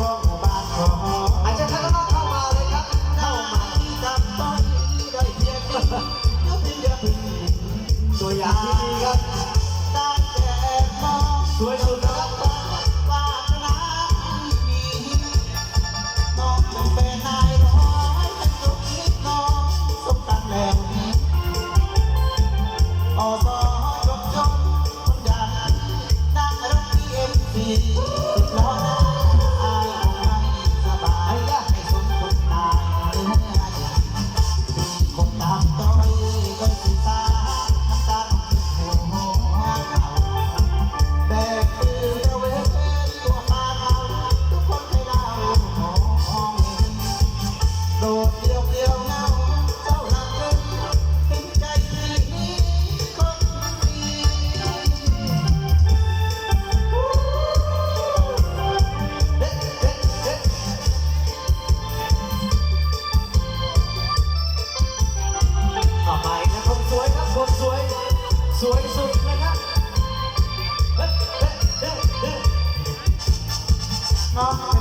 ของบ้านของ สุดเลยครับเฮ้เฮ้เฮ้เฮ้อ